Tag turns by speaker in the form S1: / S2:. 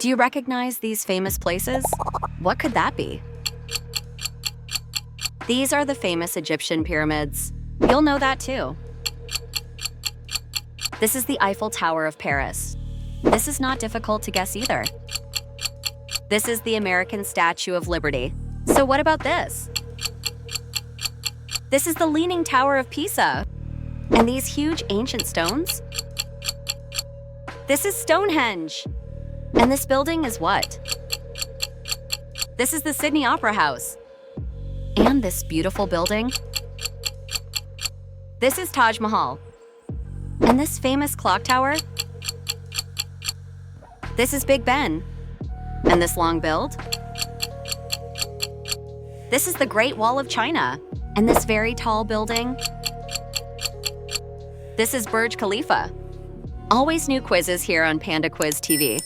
S1: Do you recognize these famous places? What could that be? These are the famous Egyptian pyramids. You'll know that too. This is the Eiffel Tower of Paris. This is not difficult to guess either. This is the American Statue of Liberty. So what about this? This is the Leaning Tower of Pisa. And these huge ancient stones? This is Stonehenge. And this building is what? This is the Sydney Opera House. And this beautiful building? This is Taj Mahal. And this famous clock tower? This is Big Ben. And this long build? This is the Great Wall of China. And this very tall building? This is Burj Khalifa. Always new quizzes here on Panda Quiz TV.